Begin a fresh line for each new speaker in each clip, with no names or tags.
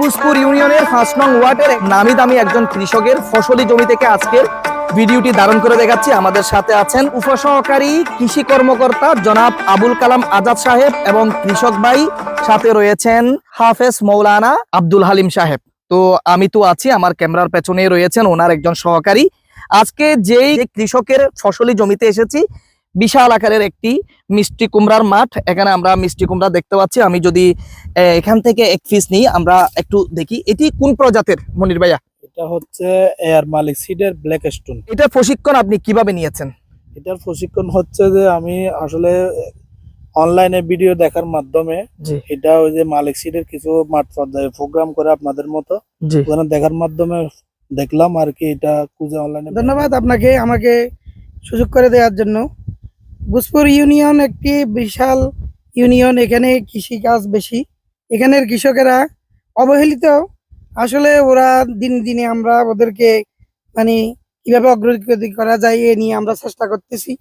বুসপুর ইউনিয়নের ফার্স্ট নং ওয়ার্ডের নামি দামি একজন কৃষকের ফসলি জমি থেকে আজকের ভিডিওটি ধারণ করে দেখাচ্ছি। আমাদের সাথে আছেন উপসহকারী কৃষি কর্মকর্তা জনাব আবুল কালাম আজাদ সাহেব এবং কৃষক ভাই সাথে রয়েছেন হাফেজ মৌলানা আব্দুল হালিম সাহেব। তো আমি তো আছি, আমার ক্যামেরার পেছনে রয়েছেন ওনার একজন সহকারী। আজকে যেই কৃষকের ফসলি জমিতে এসেছি বিশাল আকারের একটি মিষ্টি কুমড়ার মাঠ। এখানে আমরা মিষ্টি কুমড়া দেখতে পাচ্ছি। আমি যদি এখান থেকে এক পিস নিই আমরা একটু দেখি। এটি কোন প্রজাতির মনির ভাইয়া?
এটা হচ্ছে এয়ার মালিক সিডের ব্ল্যাক স্টোন।
এটা প্রশিক্ষণ আপনি কীভাবে নিয়েছেন?
এটার প্রশিক্ষণ হচ্ছে যে আমি আসলে অনলাইনে ভিডিও দেখার মাধ্যমে এটা ওই যে মালিক সিডের কিছু মাঠ পর্যায়ে প্রোগ্রাম করে আপনাদের মতো ওখানে দেখার মাধ্যমে দেখলাম আর কি এটা খুঁজে অনলাইনে।
ধন্যবাদ আপনাকে আমাকে সুযোগ করে দেওয়ার জন্য। ভোজপুর ইউনিয়ন একটি বিশাল ইউনিয়ন এখানে কৃষি কাজ বেশি। এখানের কৃষকেরা অবহেলিত। আসলে ওরা দিন দিনে আমরা ওদেরকে মানে কীভাবে অগ্রগতি করা যায় এ নিয়ে আমরা চেষ্টা করতেছি।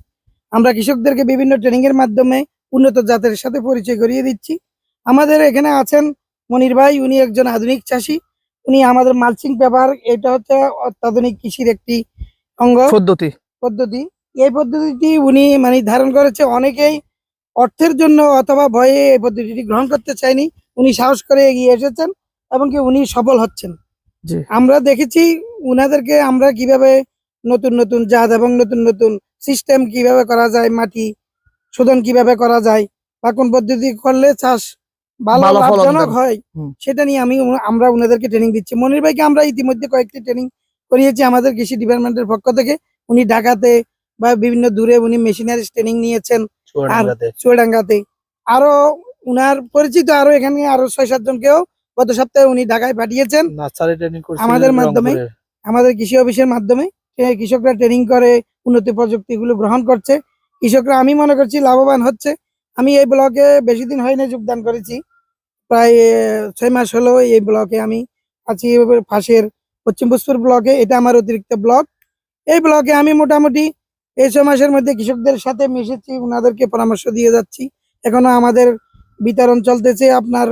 আমরা কৃষকদেরকে বিভিন্ন ট্রেনিং এর মাধ্যমে উন্নত জাতের সাথে পরিচয় করিয়ে দিচ্ছি। আমাদের এখানে আছেন মনির ভাই উনি একজন আধুনিক চাষি। উনি আমাদের মালচিং পেপার এটা হচ্ছে অত্যাধুনিক কৃষির একটি অঙ্গ।
পদ্ধতি।
পদ্ধতি। এই পদ্ধতিটি উনি মানে ধারণ করেছে অনেকেই অর্থের জন্য অথবা ভয়ে এই পদ্ধতিটি গ্রহণ করতে চায়নি। উনি সাহস করে এগিয়ে এসেছেন এবং কি উনি সফল হচ্ছেন। আমরা দেখেছি উনাদেরকে আমরা কীভাবে নতুন নতুন জাত এবং নতুন নতুন সিস্টেম কীভাবে করা যায় মাটি শোধন কীভাবে করা যায় বা কোন পদ্ধতি করলে চাষ ভালো লাভজনক হয় সেটা নিয়ে আমি আমরা উনাদেরকে ট্রেনিং দিচ্ছি। মনির ভাইকে আমরা ইতিমধ্যে কয়েকটি ট্রেনিং করিয়েছি আমাদের কৃষি ডিপার্টমেন্টের পক্ষ থেকে। উনি ঢাকাতে বা বিভিন্ন দূরে উনি মেশিনারি ট্রেনিং নিয়েছেন
চুয়াডাঙ্গাতে।
চুয়াডাঙ্গাতে। আরও উনার পরিচিত আরও এখানে আরও ছয় সাতজনকেও গত সপ্তাহে উনি ঢাকায় পাঠিয়েছেন। আমাদের মাধ্যমে? আমাদের কৃষি অফিসের মাধ্যমে। কৃষকরা ট্রেনিং করে উন্নত প্রযুক্তিগুলো গ্রহণ করছে। কৃষকরা আমি মনে করছি লাভবান হচ্ছে। আমি এই ব্লকে বেশি দিন হয়নি যোগদান করেছি। প্রায় ছয় মাস হলো এই ব্লকে আমি আছি পাশের পশ্চিম ব্লকে। এটা আমার অতিরিক্ত ব্লক। এই ব্লকে আমি মোটামুটি এই ছয় মাসের মধ্যে কৃষকদের সাথে মিশেছি ওনাদেরকে পরামর্শ দিয়ে যাচ্ছি। এখনও আমাদের বিতরণ চলতেছে আপনার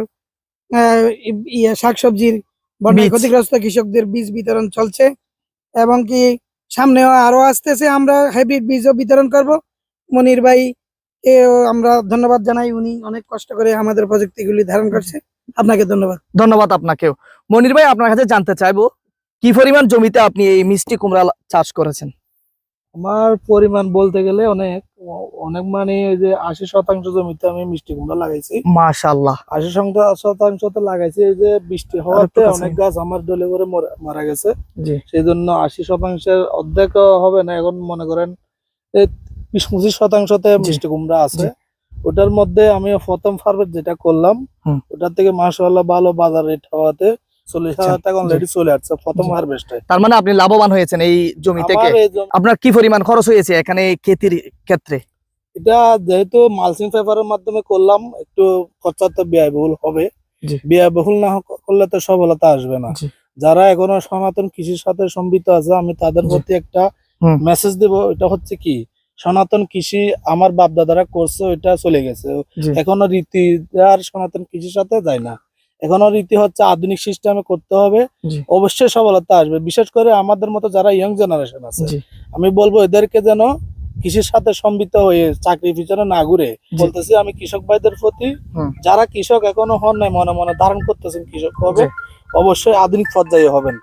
ইয়ে শাকসবজির বন্যায় ক্ষতিগ্রস্ত কৃষকদের বীজ বিতরণ চলছে এবং কি সামনেও আরও আসতেছে আমরা হাইব্রিড বীজও বিতরণ করব। মনির ভাই আমরা ধন্যবাদ জানাই উনি অনেক কষ্ট করে আমাদের প্রযুক্তিগুলি ধারণ করছে। আপনাকে ধন্যবাদ।
ধন্যবাদ আপনাকেও। মনির ভাই আপনার কাছে জানতে চাইব কি পরিমাণ জমিতে আপনি এই মিষ্টি কুমড়া চাষ করেছেন?
আমার পরিমাণ বলতে গেলে অনেক অনেক মানে ওই যে আশি শতাংশ জমিতে আমি মিষ্টি কুমড়া লাগাইছি।
মাশাল্লাহ
আশি শতাংশ তো লাগাইছি এই যে বৃষ্টি হওয়াতে অনেক গাছ আমার ডলে করে মারা গেছে। সেই জন্য আশি শতাংশের অর্ধেক হবে না এখন মনে করেন বিশ পঁচিশ শতাংশতে মিষ্টি কুমড়া আছে। ওটার মধ্যে আমি প্রথম ফার্মেট যেটা করলাম ওটার থেকে মাসাল্লাহ ভালো বাজার রেট হওয়াতে চল্লিশ
আচ্ছা,
হাজার টাকা অলরেডি চলে আসছে প্রথম হারভেস্টে
তার মানে আপনি লাভবান হয়েছেন এই জমি থেকে
আমার এই জমি-
আপনার কি পরিমাণ খরচ হয়েছে এখানে ক্ষেত্রে
এটা যেহেতু মালচিং পেপারের মাধ্যমে করলাম একটু খরচা তো ব্যয়বহুল হবে। ব্যয়বহুল না করলে তো সফলতা আসবে না। যারা এখনও সনাতন কৃষির সাথে সম্পৃক্ত আছে আমি তাদের প্রতি একটা মেসেজ দেব এটা হচ্ছে কি? সনাতন কৃষি আমার বাপ দাদারা করছে ওইটা চলে গেছে। এখনও রীতি আর সনাতন কৃষির সাথে যায় না। এখনও রীতি হচ্ছে আধুনিক সিস্টেমে করতে হবে। অবশ্যই সফলতা আসবে। বিশেষ করে আমাদের মতো যারা ইয়ং জেনারেশন আছে আমি বলব এদেরকে যেন কৃষির সাথে সম্পৃক্ত হয়ে চাকরির পিছনে না ঘুরে। বলতেছি আমি কৃষক ভাইদের প্রতি যারা কৃষক এখনও হন নাই মনে মনে ধারণ করতেছেন কৃষক হবে অবশ্যই আধুনিক পর্যায়ে হবেন।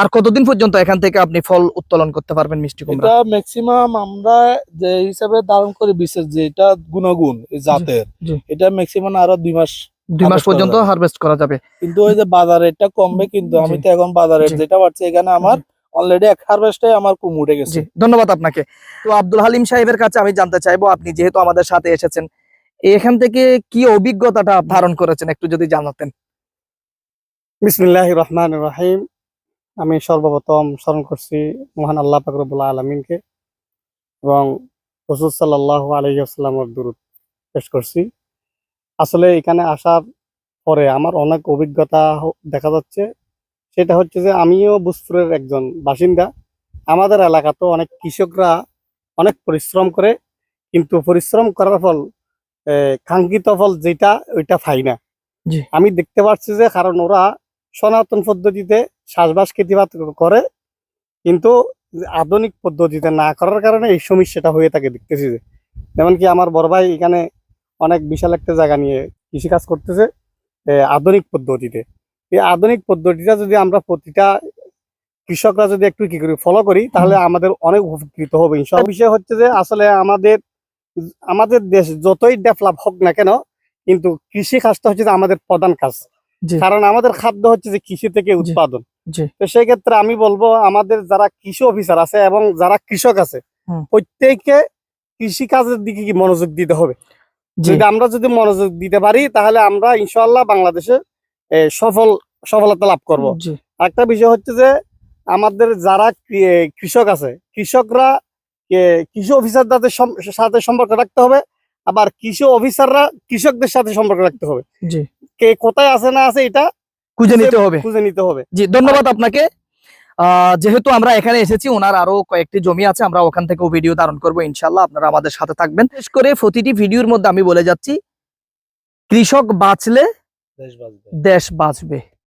আর
কতদিন পর্যন্ত এখান থেকে আপনি ফল উত্তোলন করতে পারবেন মিষ্টি কুমড়া?
এটা ম্যাক্সিমাম আমরা যে হিসাবে ধারণ করি বিশেষ যে এটা গুণগুণ জাতের এটা ম্যাক্সিমাম আরও দুই মাস
দুই মাস পর্যন্ত হারভেস্ট করা যাবে।
কিন্তু ওই যে বাজার রেটটা কমবে কিন্তু আমি তো এখন বাজার রেট যেটা পাচ্ছি এখানে আমার অলরেডি এক হারভেস্টে আমার কুম উঠে গেছে।
ধন্যবাদ আপনাকে। তো আব্দুল হালিম সাহেবের কাছে আমি জানতে চাইব আপনি যেহেতু আমাদের সাথে এসেছেন এখান থেকে কি অভিজ্ঞতাটা ধারণ করেছেন একটু যদি জানাতেন?
বিসমিল্লাহ রহমান রাহিম। আমি সর্বপ্রথম স্মরণ করছি মহান আল্লাহ পাকরবুল্লাহ আলমিনকে এবং রসুল সাল্লাহ আলহিহাস্লামের দূরত পেশ করছি। আসলে এখানে আসার পরে আমার অনেক অভিজ্ঞতা দেখা যাচ্ছে। সেটা হচ্ছে যে আমিও বুসপুরের একজন বাসিন্দা। আমাদের এলাকাতেও অনেক কৃষকরা অনেক পরিশ্রম করে কিন্তু পরিশ্রম করার ফল কাঙ্ক্ষিত ফল যেটা ওইটা পাই না। আমি দেখতে পাচ্ছি যে কারণ ওরা সনাতন পদ্ধতিতে চাষবাস খেতিবাদ করে কিন্তু আধুনিক পদ্ধতিতে না করার কারণে এই সমস্যাটা হয়ে থাকে দেখতেছি যে। যেমন কি আমার বড় ভাই এখানে অনেক বিশাল একটা জায়গা নিয়ে কৃষিকাজ করতেছে আধুনিক পদ্ধতিতে। এই আধুনিক পদ্ধতিটা যদি আমরা প্রতিটা কৃষকরা যদি একটু কি করি ফলো করি তাহলে আমাদের অনেক উপকৃত হবে। ইনশাল্লাহ। বিষয় হচ্ছে যে আসলে আমাদের আমাদের দেশ যতই ডেভেলপ হোক না কেন কিন্তু কৃষি কাজটা হচ্ছে যে আমাদের প্রধান কাজ। কারণ আমাদের খাদ্য হচ্ছে যে কৃষি থেকে উৎপাদন। তো সেই ক্ষেত্রে আমি বলব আমাদের যারা কৃষি অফিসার আছে এবং যারা কৃষক আছে। প্রত্যেককে কৃষি কাজের দিকে কি মনোযোগ দিতে হবে? যদি আমরা যদি মনোযোগ দিতে পারি তাহলে আমরা ইনশাল্লাহ বাংলাদেশে সফল সফলতা লাভ করব। একটা বিষয় হচ্ছে যে আমাদের যারা কৃষক আছে কৃষকরা কৃষি অফিসারদের সাথে সম্পর্ক রাখতে হবে আবার কৃষি অফিসাররা কৃষকদের সাথে সম্পর্ক রাখতে হবে। কে কোথায় আছে না আছে এটা
খুঁজে নিতে হবে।
খুঁজে নিতে হবে।
জি ধন্যবাদ আপনাকে। যেহেতু আমরা এখানে এসেছি ওনার আরও কয়েকটি জমি আছে আমরা ওখান থেকেও ভিডিও ধারণ করব ইনশাল্লাহ আপনারা আমাদের সাথে থাকবেন। বিশেষ করে প্রতিটি ভিডিওর মধ্যে আমি বলে যাচ্ছি কৃষক বাঁচলে
দেশ বাঁচবে।
দেশ বাঁচবে।